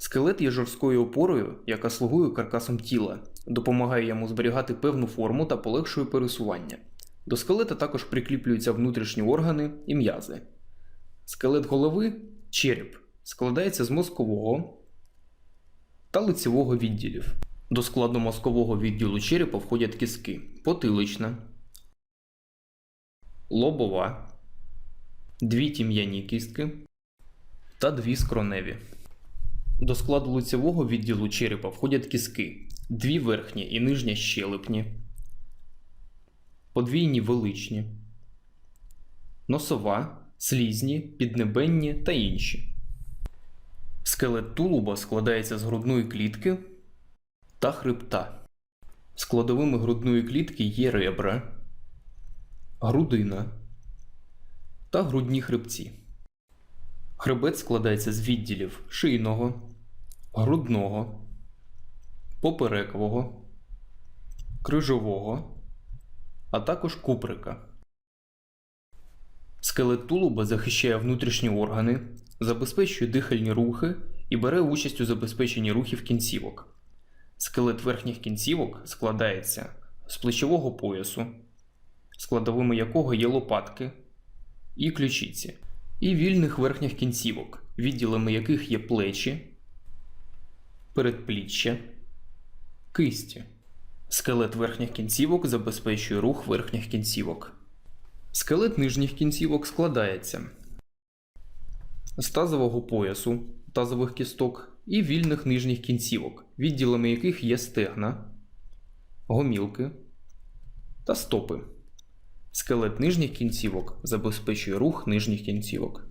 Скелет є жорсткою опорою, яка слугує каркасом тіла, допомагає йому зберігати певну форму та полегшує пересування. До скелета також прикріплюються внутрішні органи і м'язи. Скелет голови череп складається з мозкового та лицевого відділів. До складу мозкового відділу черепа входять кістки потилична, лобова, дві тім'яні кістки та дві скроневі. До складу лицевого відділу черепа входять кістки, дві верхні і нижня щелепні, подвійні величні, носова, слізні, піднебенні та інші. Скелет тулуба складається з грудної клітки та хребта. Складовими грудної клітки є ребра, грудина та грудні хребці. Хребет складається з відділів шийного, грудного, поперекового, крижового, а також куприка. Скелет тулуба захищає внутрішні органи, забезпечує дихальні рухи і бере участь у забезпеченні рухів кінцівок. Скелет верхніх кінцівок складається з плечового поясу, складовими якого є лопатки і ключиці, і вільних верхніх кінцівок, відділами яких є плечі, передпліччя, кисті. Скелет верхніх кінцівок забезпечує рух верхніх кінцівок. Скелет нижніх кінцівок складається з тазового поясу, тазових кісток і вільних нижніх кінцівок, відділами яких є стегна, гомілки та стопи. Скелет нижніх кінцівок забезпечує рух нижніх кінцівок.